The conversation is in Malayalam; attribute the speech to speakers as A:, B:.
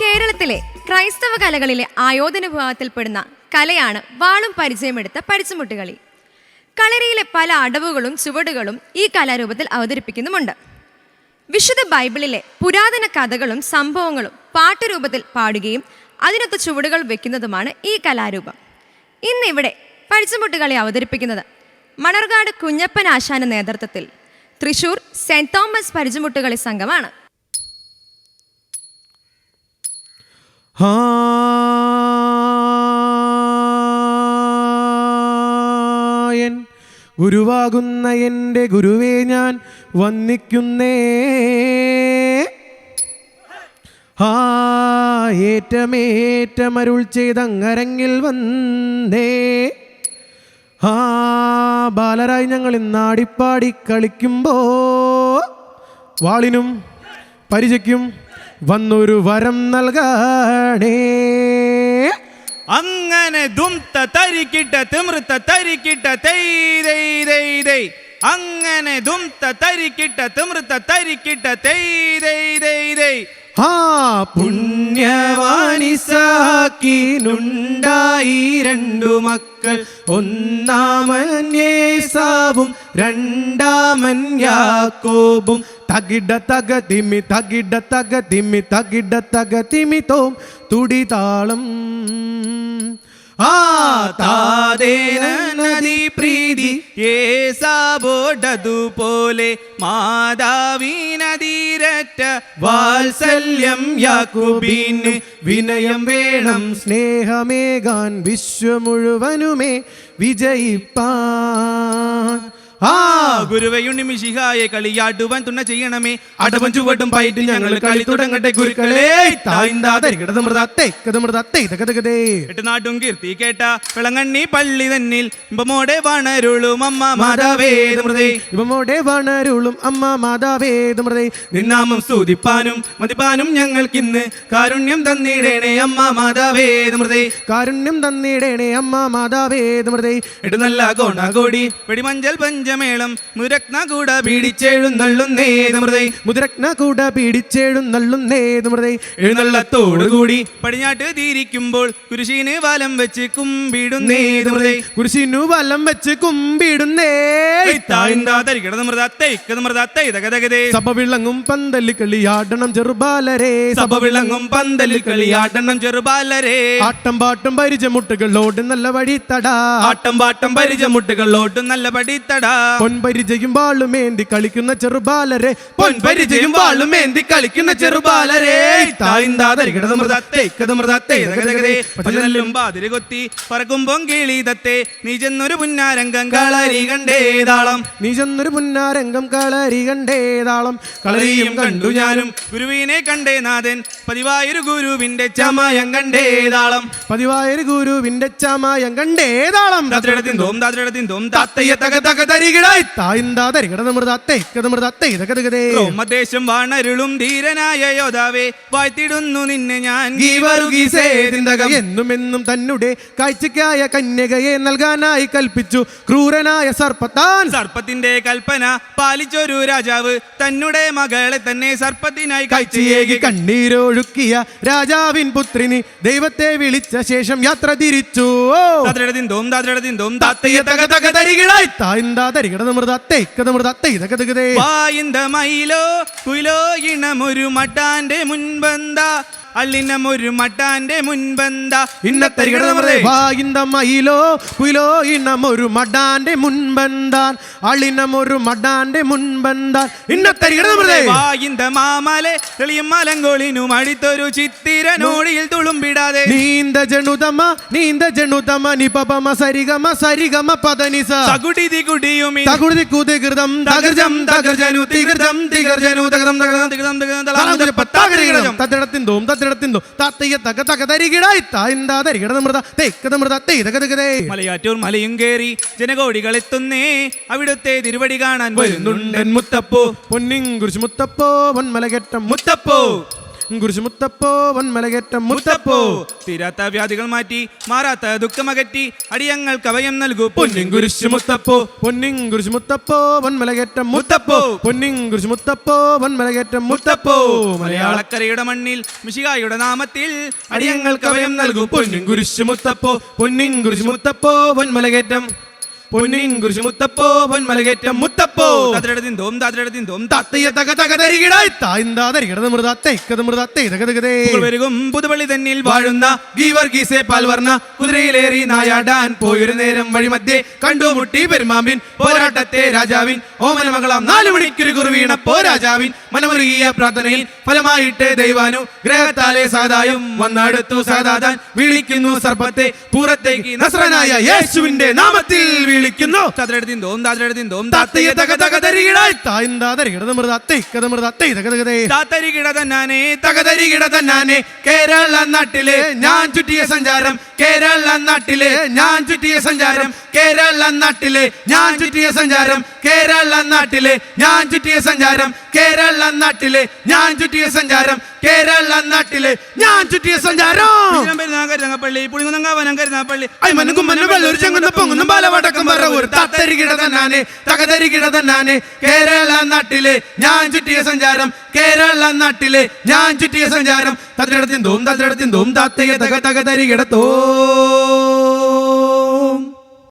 A: കേരളത്തിലെ ക്രൈസ്തവ കലകളിലെ ആയോധന വിഭാഗത്തിൽപ്പെടുന്ന കലയാണ് വാളും പരിചയമെടുത്ത പരിച്ചുമുട്ടുകളി കളരിയിലെ പല അടവുകളും ചുവടുകളും ഈ കലാരൂപത്തിൽ അവതരിപ്പിക്കുന്നുമുണ്ട്. വിശുദ്ധ ബൈബിളിലെ പുരാതന കഥകളും സംഭവങ്ങളും പാട്ടുരൂപത്തിൽ പാടുകയും അതിനൊത്ത് ചുവടുകൾ വെക്കുന്നതുമാണ് ഈ കലാരൂപം. ഇന്നിവിടെ പരിച്ചുമുട്ടുകളി അവതരിപ്പിക്കുന്നത് മണർകാട് കുഞ്ഞപ്പൻ ആശാന നേതൃത്വത്തിൽ തൃശൂർ സെന്റ് തോമസ് പരിചുമുട്ടുകളി സംഘമാണ്.
B: ഹായൻ ഗുരുവാകുന്ന എന്റെ ഗുരുവേ ഞാൻ വന്നിക്കുന്നേ. ഏറ്റമേറ്റമരുൾ ചെയ്തങ്ങരങ്ങിൽ വന്നേ. ഹാ ബാലരായി ഞങ്ങൾ ഇന്നാടിപ്പാടി കളിക്കുമ്പോ വാളിനും പരിചയ്ക്കും വന്നൊരു വരം നൽകണേ.
C: അങ്ങനെ ദുംത തരിക്കിട്ട തിമൃത്ത തരിക്കിട്ട അങ്ങനെ ദുംത തരിക്കിട്ട തിമൃത്ത തരിക്കിട്ട
B: ആ പുണ്യവാനിസാക്കിനുണ്ടായി രണ്ടു മക്കൾ. ഒന്നാമൻ യേസാവും രണ്ടാമൻ യാക്കോബും തകിട തക തിമി തകിട തക തിമി തകിട തക തോം. തുടിതാളം താതേന
C: നദി പ്രീതി ഏസാബോടതുപോലെ മാതാവിനതീരറ്റ
B: വാത്സല്യം യാക്കുബീന് വിനയം വേണം സ്നേഹമേകാൻ വിശ്വ മുഴുവനുമേ വിജയിപ്പാൻ. ആ.
C: ഗുരുവയുണ്ണി മിശിഹായെ കളിയാട്ടുവാൻ തുണ ചെയ്യണമേ. അടവൻ ചുവട്ടും പയറ്റ് ഞങ്ങൾ കളി തുടങ്ങട്ടെ ഗുരുക്കളെ. എട്ട് നാട്ടും കീർത്തി കേട്ട വിളങ്ങണ്ണി പള്ളി തന്നിൽ ഇമ്പമോടെ വണരുളും അമ്മ മാതാവേ മൃതേ
B: ഇവമോടെ വണരുളും അമ്മ മാതാവേദ മൃതേ
C: നിന്നാമം സ്തുതിപ്പാനും മതിപ്പാനും ഞങ്ങൾക്കിന്ന് കാരുണ്യം തന്നിടേണേ അമ്മ മാതാവേ മൃതേ
B: കാരുണ്യം തന്നിടേണേ അമ്മ മാതാവേ മൃതേ
C: എട്ട് നല്ല കോണാകോടി വെടിമഞ്ചൽ പഞ്ചമേളം മുരക്ന കൂട പീഡിച്ചെഴുന്നള്ളുന്നേ മൃതൈ
B: മുതിരക്ന കൂട പീഡിച്ചേഴും നള്ളുന്നേത് മൃതേ
C: എഴുന്നള്ളത്തോടുകൂടി പടിഞ്ഞാട്ട് തീരിക്കുമ്പോൾ കുരിശീന് വലം വെച്ച് കുമ്പിടുന്നേ മൃതൈ
B: കുരിശീനു വലം വെച്ച് കുമ്പിടുന്നേ. സഭ വിളങ്ങും പന്തല്ലി കളിയാടണം ചെറുബാലരെ.
C: സഭ വിളങ്ങും കളിയാടണം ചെറുബാലരെ.
B: ആട്ടം പാട്ടും പരിചമുട്ടുകളോട് നല്ല വഴിത്തടാ.
C: ആട്ടം പാട്ടം പരിചമുട്ടുകളോട് നല്ല പടിത്തടാ
B: പൊൻപരിചയും വാളുമേന്തി കളിക്കുന്ന ചെറുബാലരെ.
C: പൊൻപരിചയും വാളും ഏന്തി കളിക്കുന്ന ചെറുബാലരെ ും. ബാതിരി കൊത്തി പറക്കുമ്പം കിളീതത്തെ. നീ ചെന്നൊരു പുന്നാരംഗം കളരി കണ്ടേതാളം
B: നീ ചെന്നൊരു പുന്നാരംഗം കളരി കണ്ടേതാളം
C: കളരിയും കണ്ടു ഞാനും ഗുരുവിനെ കണ്ടേ നാഥൻ. പതിവായൊരു ഗുരുവിന്റെ ചമയം കണ്ടേതാളം
B: പതിവായൊരു ഗുരുവിന്റെ ചമായം കണ്ടേതാളം
C: താത്തയ്യ തക തക തരികിടായി.
B: തായിന്താ തരികട മൃതത്തെ ഇതൊക്കെ തകതേ
C: വാണരുളും ധീരനായ യോധാവേ വാഴ്ത്തിടുന്നു നിന്നെ ഞാൻ.
B: എന്നും എന്നും തന്നെ കാഴ്ചക്കായ കന്യകയെ നൽകാനായി കൽപ്പിച്ചു ക്രൂരനായ സർപ്പത്താൻ.
C: സർപ്പത്തിന്റെ കൽപ്പന പാലിച്ചൊരു രാജാവ് തന്നെ മകളെ തന്നെ സർപ്പത്തിനായി
B: കാഴ്ചയേകി കണ്ണീരൊഴുക്കിയ രാജാവിൻ പുത്രിനി ദൈവത്തെ വിളിച്ച ശേഷം യാത്ര തിരിച്ചു. ഓ.
C: താത്തിടത്തിൻ തോം താത്തിടത്തിൻ തോം തക തക തരികിടായി.
B: തായിന്താ തരികട മൃതത്തെ മൃതത്തെ ഇതൊക്കെ തകതേ
C: വായിന്ത മയിലോ കുയിലോ ഇണമൊരു മട്ടാന്റെ മുൻപന്ത. അള്ളിനമൊരു മട്ടാന്റെ മുൻപന്ത. ഇന്നത്തെ
B: വായിന്ത മയിലോ കുയിലോ ഇണമൊരു മടാന്റെ മുൻപന്താൻ. അളിനമൊരു മടാന്റെ മുൻപന്താൻ. ഇന്നത്തെ
C: വായിന്ത മാമലെ തെളിയും മലങ്കോളിനും അടുത്തൊരു ചിത്തിരനോടിയിൽ തുളുമ്പിടാതെ.
B: നീന്ത ജണുതമ നീന്ത ജണുതമ നിപപമ സരിഗമ സരിഗമ പദനിസ.
C: തകുടി കുടിയുമി.
B: തകുടി കുതികൃതം തകർജം തകർജനു തികൃതം തികർജനു തകൃതം തകൃതം തകൃതം തകൃതം പത്താകൃതം തത്തിടത്തിന്തോം തത്തിടത്തിന്തോ താത്തയ്യ തക തക തരികിടായി തായിന്താ തരികിട മൃത തേക്കത മൃത തേതകതകതേ
C: മലയാറ്റൂർ മലയും കേറി ജനകോടികൾ എത്തുന്നേ അവിടുത്തെ തിരുവടി കാണാൻ വരുന്നുണ്ട്
B: വരുന്നുണ്ടൻ മുത്തപ്പോ പൊന്നിൻ കുറിച്ച് മുത്തപ്പോ പൊന്മല കെട്ടം
C: മുത്തപ്പോ. കുരിശ് മുത്തപ്പോ വൻമലകേറ്റം
B: മുത്തപ്പോ. തീരാത്ത വ്യാധികൾ മാറ്റി മാറാത്ത ദുഃഖമകറ്റി അടിയങ്ങൾ കവയം നൽകൂ.
C: പൊന്നിൻ കുരിശ് മുത്തപ്പോ പൊന്നിൻ കുരിശ് മുത്തപ്പോ വൻമലകേറ്റം മുത്തപ്പോ. പൊന്നിൻ കുരിശ് മുത്തപ്പോ വൻമലകേറ്റം മുത്തപ്പോ. മലയാള
B: മലയാളക്കരയുടെ മണ്ണിൽ മിശികായുടെ നാമത്തിൽ അടിയങ്ങൾ കവയം നൽകൂ.
C: പൊന്നിൻ കുരിശ് മുത്തപ്പോ. പൊന്നിൻ കുരിശ് മുത്തപ്പോ വന്മലകേറ്റം പൊന്നിൻ കുരിശ് മുത്തപ്പോ വന്മലകേറ്റം മുത്തപ്പോ.
B: തതിരടതിന്തോം തതിരടതിന്തോം
C: തത്തയ്യ തക തക തരികിടായി. തായ്ന്താ തരികിടത് മൃത തേക്കത് മൃത തേതകതകതേ
B: വരും പുതുപള്ളി തന്നിൽ വാഴുന്ന ഗീവർഗീസെ പാൽവർണ കുതിരയിലേറി നായാടാൻ പോയൊരു നേരം വഴിമധ്യേ കണ്ടുമുട്ടി പെരുമാമ്പിൻ പോരാട്ടത്തെ രാജാവിൻ ഓമന മകളാം നാലു മണിക്കൊരു കുറുവീണ പോ രാജാവിൻ. മനമുരുകിയ പ്രാർത്ഥനയിൽ ഫലമായിട്ട് ദൈവാനു ഗ്രഹത്താലെ സാദായും വന്നടുത്തു സാദാതാൻ വിളിക്കുന്നു സർപ്പത്തെ പൂരത്തേക്ക് നസ്രനായ യേശുവിന്റെ നാമത്തിൽ വിളിക്കുന്നു. കേരള നാട്ടിലെ ഞാൻ ചുറ്റിയ സഞ്ചാരം. കേരള നാട്ടിലെ ഞാൻ ചുറ്റിയ സഞ്ചാരം. കേരള നാട്ടിലെ ഞാൻ ചുറ്റിയ സഞ്ചാരം കേരള നാട്ടിലെ ഞാൻ ചുറ്റിയ സഞ്ചാരം കേരള നാട്ടിലെ ഞാൻ ചുറ്റിയ സഞ്ചാരം കേരള നാട്ടിലെ ഞാൻ ചുറ്റിയ സഞ്ചാരം. കരുനാഗപ്പള്ളി പുളിങ്ങുന്നങ്കാവനം കരുനാപ്പള്ളി
C: അയ്മനും കുമ്മനും വെള്ളൂർ ചെങ്ങുന്ന പൊങ്ങുന്നും പാലവടക്കം പറവൂർ
B: തത്തരികിട തന്നാനെ തകതരികിട തന്നാനെ. കേരള നാട്ടിലെ ഞാൻ ചുറ്റിയ സഞ്ചാരം കേരള നാട്ടിലെ ഞാൻ ചുറ്റിയ സഞ്ചാരം. തത്തിടത്തിന്തോം തത്തിടത്തിന്തോം താത്തയ തക തക